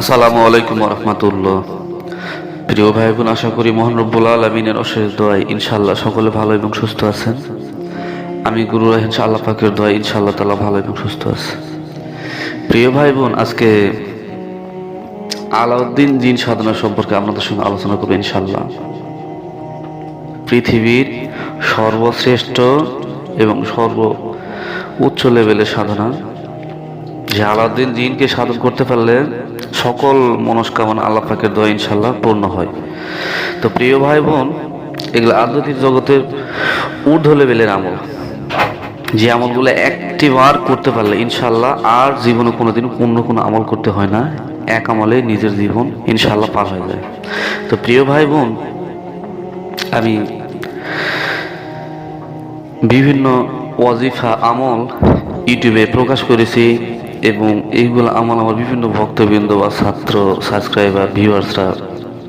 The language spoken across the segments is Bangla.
আসসালামু আলাইকুম রহমতুল্লাহ প্রিয় ভাই বোন আশা করি মোহন রব্বুল আলমিনের অশেষ দোয়াই ইনশাল্লাহ সকলে ভালো এবং সুস্থ আছেন। আমি গুরু রাহেন আল্লাহ পাকের দোয়াই ইনশাল্লাহ তালা ভালো এবং সুস্থ আছে। প্রিয় ভাই বোন আজকে আলাউদ্দিন জিন সাধনা সম্পর্কে আপনাদের সঙ্গে আলোচনা করব ইনশাল্লাহ পৃথিবীর সর্বশ্রেষ্ঠ এবং সর্ব উচ্চ লেভেলের সাধনা। যে জিনকে সাধন করতে পারলে সকল মনস্কামনা আল্লাহ পাকের দোয়া ইনশাল্লাহ পূর্ণ হয়। তো প্রিয় ভাই বোন এগুলো আধ্যাত্মিক জগতের ঊর্ধ্ব লেভেলের আমল। যে আমলগুলো একটি বার করতে পারলে ইনশাল্লাহ আর জীবনে কোনোদিন অন্য কোনো আমল করতে হয় না। এক আমলে নিজের জীবন ইনশাল্লাহ পার হয়ে যায়। তো প্রিয় ভাই বোন আমি বিভিন্ন ওয়াজিফা আমল ইউটিউবে প্রকাশ করেছি। এবং এইগুলো আমল আমার বিভিন্ন ভক্তবৃন্দ বা ছাত্র সাবস্ক্রাইবার ভিউয়ার্সরা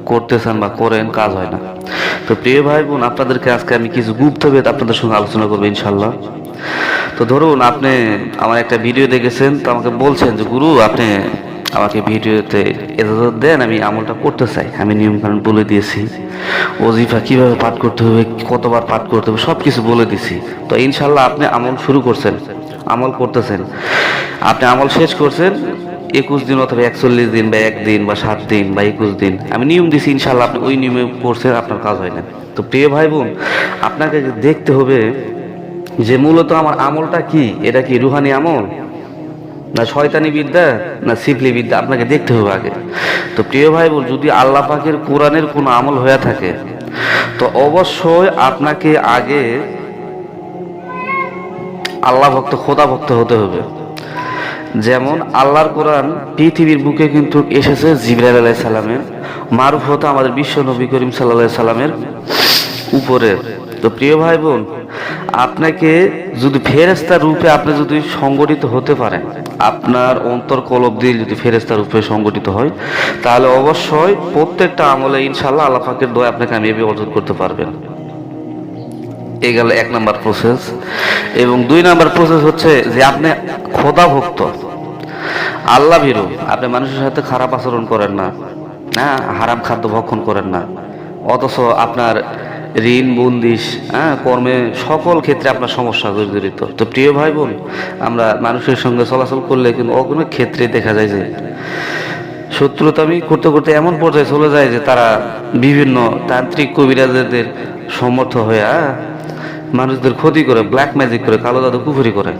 করতেছেন বা করেন, কাজ হয় না। তো প্রিয় ভাই বোন আপনাদেরকে আজকে আমি কিছু গুপ্তভেদ আপনাদের সঙ্গে আলোচনা করব ইনশাল্লাহ তো ধরুন আপনি আমার একটা ভিডিও দেখেছেন, তো আমাকে বলছেন যে, গুরু, আপনি আমাকে ভিডিওতে এজাজত দেন, আমি আমলটা করতে চাই। আমি নিয়মকানুন বলে দিয়েছি। ওজিফা কীভাবে পাঠ করতে হবে, কতবার পাঠ করতে হবে সব কিছু বলে দিছি। তো ইনশাল্লাহ আপনি আমল শুরু করছেন। আমল করতেছেন। আপনি আমল শেষ করছেন, একুশ দিন অথবা একচল্লিশ দিন বা একদিন বা সাত দিন বা একুশ দিন। আমি নিয়ম দিছি ইনশাল্লাহ আপনি ওই নিয়মে করছেন, আপনার কাজ হয় না। তো প্রিয় ভাই বোন, আপনাকে দেখতে হবে যে মূলত আমার আমলটা কি? এটা কি রুহানি আমল? না শয়তানি বিদ্যা? না সিপলি বিদ্যা? আপনাকে দেখতে হবে আগে। তো প্রিয় ভাই বোন, যদি আল্লাহ পাকের কোরআনের কোনো আমল হয়ে থাকে, তো অবশ্যই আপনাকে আগে আল্লাহ ভক্ত, খোদা ভক্ত হতে হবে। যেমন আল্লাহর কোরআন পৃথিবীর বুকে কিন্তু এসেছে জিবরাইল আলাই সালামের। মারুফ হতো আমাদের বিশ্ব নবী করিম সাল্লাহ সাল্লামের উপরে। তো প্রিয় ভাই বোন আপনাকে যদি ফেরেস্তার রূপে আপনি যদি সংগঠিত হতে পারেন, আপনার অন্তর কলব দিয়ে যদি ফেরেস্তার রূপে সংগঠিত হয়, তাহলে অবশ্যই প্রত্যেকটা আমলে ইনশাল্লাহ আল্লাহ পাকের দোয়া আপনাকে আমি অর্জন করতে পারবেন। এই গেল এক নাম্বার প্রসেস এবং দুই নাম্বার প্রসেস হচ্ছে যে আপনি খোদা ভক্ত আল্লাহ ভীরু আপনি মানুষের সাথে খারাপ আচরণ করেন না। হ্যাঁ হারাম খাদ্য ভক্ষণ করেন না। অথচ আপনার ঋণ বন্দিশ হ্যাঁ কর্মে সকল ক্ষেত্রে আপনার সমস্যা জড়িত তো প্রিয় ভাই বোন আমরা মানুষের সঙ্গে চলাচল করলে কিন্তু অনেক ক্ষেত্রে দেখা যায় যে শত্রুতামি করতে করতে এমন পর্যায়ে চলে যায় যে তারা বিভিন্ন তান্ত্রিক কবিরাজদের সমর্থ হয়ে আহ, মানুষদের ক্ষতি করে ব্ল্যাক ম্যাজিক করে, কালো জাদু কুফুরি করে।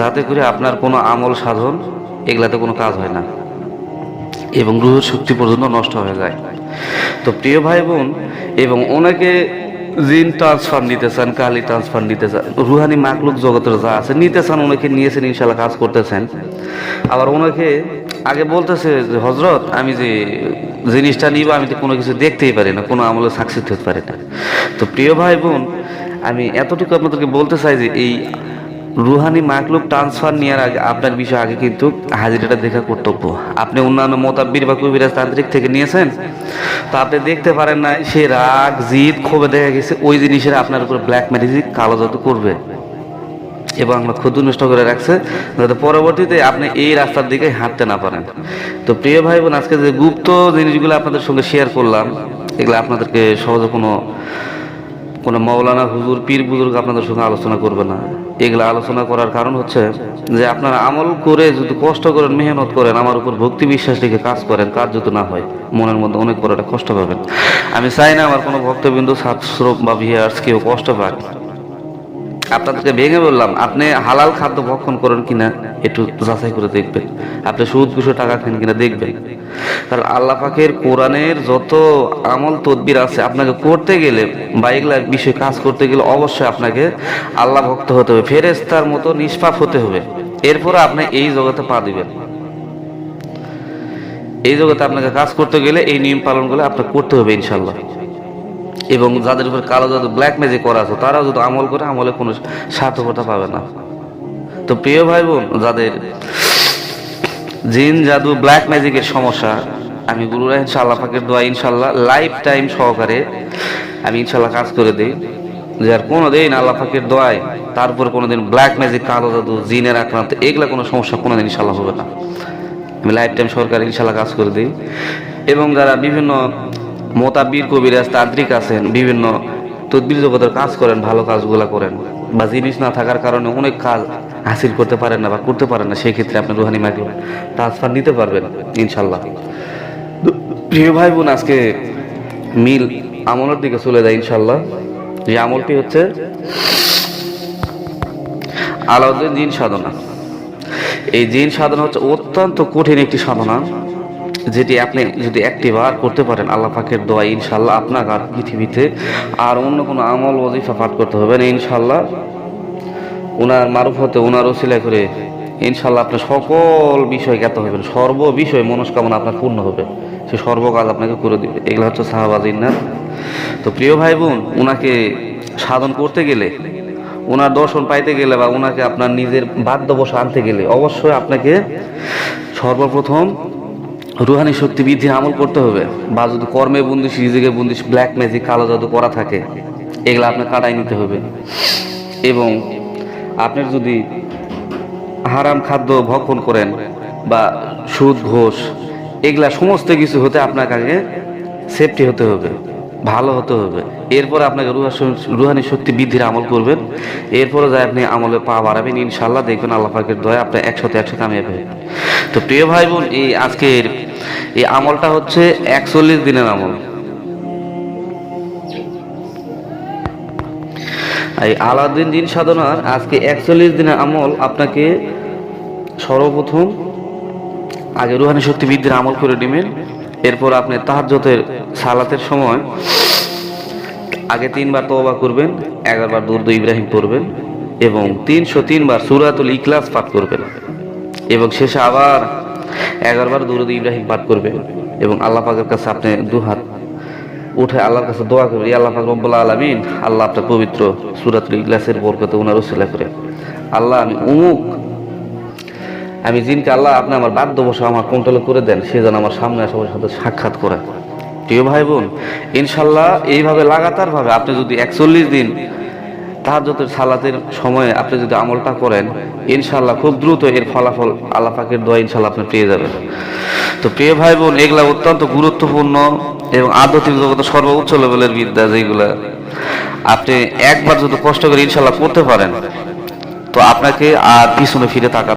যাতে করে আপনার কোনো আমল সাধন, এগুলাতে কোনো কাজ হয় না। এবং রুহের শক্তি পর্যন্ত নষ্ট হয়ে যায়। তো প্রিয় ভাই বোন, এবং ওনাকে জিন ট্রান্সফার নিতে চান, কালি ট্রান্সফার নিতে চান, রুহানি মাকলুক জগতের যা আছে নিতে চান ওনাকে নিয়েছেন ইনশাল্লাহ কাজ করতেছেন। আবার ওনাকে আগে বলতেছে যে হজরত আমি যে জিনিসটা নিব, আমি তো কোনো কিছু দেখতেই পারি না, কোনো আমলে সাকসেস হতে পারি না। তো প্রিয় ভাই বোন আমি এতটুকু আপনাদেরকে বলতে চাই যে এই রুহানি মাকলুক ট্রান্সফার নেওয়ার আগে আপনার বিষয় আগে কিন্তু হাজিরাটা দেখা কর্তব্য। আপনি অন্যান্য মোতাব্বির বা কবিরাজ তান্ত্রিক থেকে নিয়েছেন, তো আপনি দেখতে পারেন না, সে রাগ, জিদ, ক্ষোভে দেখা গেছে, ওই জিনিসের আপনার উপর ব্ল্যাক ম্যাজিক কালো জাদু করবে। এবং আমরা ক্ষুদ্র নষ্ট করে রাখছে, যাতে পরবর্তীতে আপনি এই রাস্তার দিকে হাঁটতে না পারেন। তো প্রিয় ভাই বোন আজকে যে গুপ্ত জিনিসগুলো আপনাদের সঙ্গে শেয়ার করলাম, এগুলো আপনাদেরকে সহজে কোনো কোনো মৌলানা হুজুর, পীর বুজুর্গ আপনাদের সঙ্গে আলোচনা করবে না। এগুলো আলোচনা করার কারণ হচ্ছে যে আপনারা আমল করে যদি কষ্ট করেন, মেহনত করেন, আমার উপর ভক্তি বিশ্বাস রেখে কাজ করেন, কাজ যদি না হয়, মনের মধ্যে অনেক বড় একটা কষ্ট পাবেন। আমি চাই না আমার কোনো ভক্তবিন্দু ছাত্র বা ভিয়ার্স কেউ কষ্ট পাক। আপনাদেরকে ভেঙে বললাম, আপনি হালাল খাদ্য ভক্ষণ করেন কিনা একটু যাচাই করে দেখবেন। আপনি সুদ ঘুষে টাকা খান কিনা দেখবেন। কারণ আল্লাহ পাকের কোরআনের যত আমল তদবির আছে, আপনাকে করতে গেলে বা এগুলা বিষয়ে কাজ করতে গেলে অবশ্যই আপনাকে আল্লাহ ভক্ত হতে হবে ফেরেস্তার মতো নিষ্পাপ হতে হবে। এরপরে আপনি এই জগতে পা দিবেন। এই জগতে আপনাকে কাজ করতে গেলে এই নিয়ম পালন করে আপনাকে করতে হবে ইনশাল্লাহ এবং যাদের উপর কালো জাদু ব্ল্যাক ম্যাজিক করা আছে, তারাও যদি আমল করে, আমলে কোনো সার্থকতা পাবে না। তো প্রিয় ভাই বোন যাদের জিন, জাদু ব্ল্যাক ম্যাজিকের সমস্যা, আমি গুরু রাহেন আল্লাহ পাকের দোয়া ইনশাল্লাহ লাইফ টাইম সহকারে আমি ইনশাল্লাহ কাজ করে দিই। যে আর কোনো কোনোদিন আল্লাহ পাকের দোয়ায় তারপর কোনোদিন ব্ল্যাক ম্যাজিক কালো জাদু, জিনের আক্রান্ত, এগুলা কোনো সমস্যা কোনোদিন ইনশাল্লাহ হবে না। আমি লাইফ টাইম সরকার ইনশাল্লাহ কাজ করে দিই। এবং যারা বিভিন্ন মোতাবির কবিরাজ তান্ত্রিক আছেন, বিভিন্ন তদবির জগতের কাজ করেন, ভালো কাজগুলা করেন, বা জিনিস না থাকার কারণে অনেক কাজ হাসিল করতে পারেন না বা করতে পারেন না সেই ক্ষেত্রে আপনি রুহানি মাইকে ট্রান্সফার নিতে পারবেন ইনশাল্লাহ প্রিয় ভাই বোন, আজকে মিল আমলের দিকে চলে যায় ইনশাল্লাহ যে আমলটি হচ্ছে আলাউদ্দিন জিন সাধনা। এই জিন সাধনা হচ্ছে অত্যন্ত কঠিন একটি সাধনা। যেটি আপনি যদি একটি বার করতে পারেন, আল্লাহ পাকের দোয়া ইনশাল্লাহ আপনার আর পৃথিবীতে আর অন্য কোনো আমল ওজিফা পাঠ করতে হবে না ইনশাল্লাহ ওনার মারুফ হতে ওনার ওসিলা করে ইনশাল্লাহ আপনার সকল বিষয় জ্ঞাত হবেন সর্ব বিষয় মনস্কামনা আপনার পূর্ণ হবে। সে সর্বকাজ আপনাকে করে দিবে। এগুলো হচ্ছে সাহাবাজিন না তো প্রিয় ভাই বোন ওনাকে সাধন করতে গেলে ওনার দর্শন পাইতে গেলে বা ওনাকে আপনার নিজের বাদ্য বসে আনতে গেলে অবশ্যই আপনাকে সর্বপ্রথম রুহানি শক্তি বৃদ্ধি আমল করতে হবে। বা যদি কর্মে বন্দিশ, রিজিকে বন্দিশ ব্ল্যাক ম্যাজিক কালো জাদু করা থাকে, এগুলো আপনার কাটাই নিতে হবে। এবং আপনার যদি হারাম খাদ্য ভক্ষণ করেন বা সুদ, ঘোষ, এগুলা সমস্ত কিছু হতে আপনার কাছে সেফটি হতে হবে। ভালো হতে হবে। এরপর আপনাকে রুহা- রুহানি শক্তি বৃদ্ধির আমল করবেন। এরপরে যায় আপনি আমলে পা বাড়াবেন ইনশাল্লাহ দেখবেন আল্লাহ পাকের দয়া আপনার একসাথে একশো কামিয়ে হবে তো প্রিয় ভাই বোন এই আজকের এই আমলটা হচ্ছে একচল্লিশ দিনের আমল। এই আলাউদ্দিন দিন সাধনার আজকে একচল্লিশ দিনের আমল আপনাকে সর্বপ্রথম আগে রুহানি শক্তি বৃদ্ধির আমল করে নেবেন। এরপর আপনি তাহাজ্জতের সালাতের সময় আগে তিনবার তোবা করবেন, এগারোবার দুর্দ ইব্রাহিম পড়বেন এবং তিনশো তিনবার সুরাতুল ইকলাস পাঠ করবেন এবং শেষে আবার এগারোবার দুরুদ ইব্রাহিম পাঠ করবেন এবং আল্লাহ পাকের কাছে আপনি দুহাত উঠে আল্লাহর কাছে দোয়া করবেন আল্লাহ পাক রব্বুল আলামিন, আল্লাহ আপনার পবিত্র সুরাতুল ইখলাসের বরকতে ওনার উসিলা করে আল্লাহ আমি উমুক, আমি জিনকে আল্লাহ আপনি আমার বাধ্য বসে আমার কন্ট্রোল করে দেন, সে যেন আমার সামনে আসে সাথে সাক্ষাৎ করে প্রিয় ভাই বোন ইনশাল্লাহ এইভাবে লাগাতার ভাবে আপনি যদি একচল্লিশ দিন তাহাজ্জতের সালাতের সময়ে আপনি যদি আমলটা করেন, ইনশাল্লাহ খুব দ্রুত এর ফলাফল আল্লাহ পাকের দোয়া ইনশাল্লাহ আপনি পেয়ে যাবেন। তো প্রিয় ভাই বোন এগুলা অত্যন্ত গুরুত্বপূর্ণ এবং আধ্যাত্মিক জগতে সর্বোচ্চ লেভেলের বিদ্যা যেগুলা। আপনি একবার যদি কষ্ট করে ইনশাল্লাহ করতে পারেন, তো আপনাকে আর পিছনে ফিরে তাকা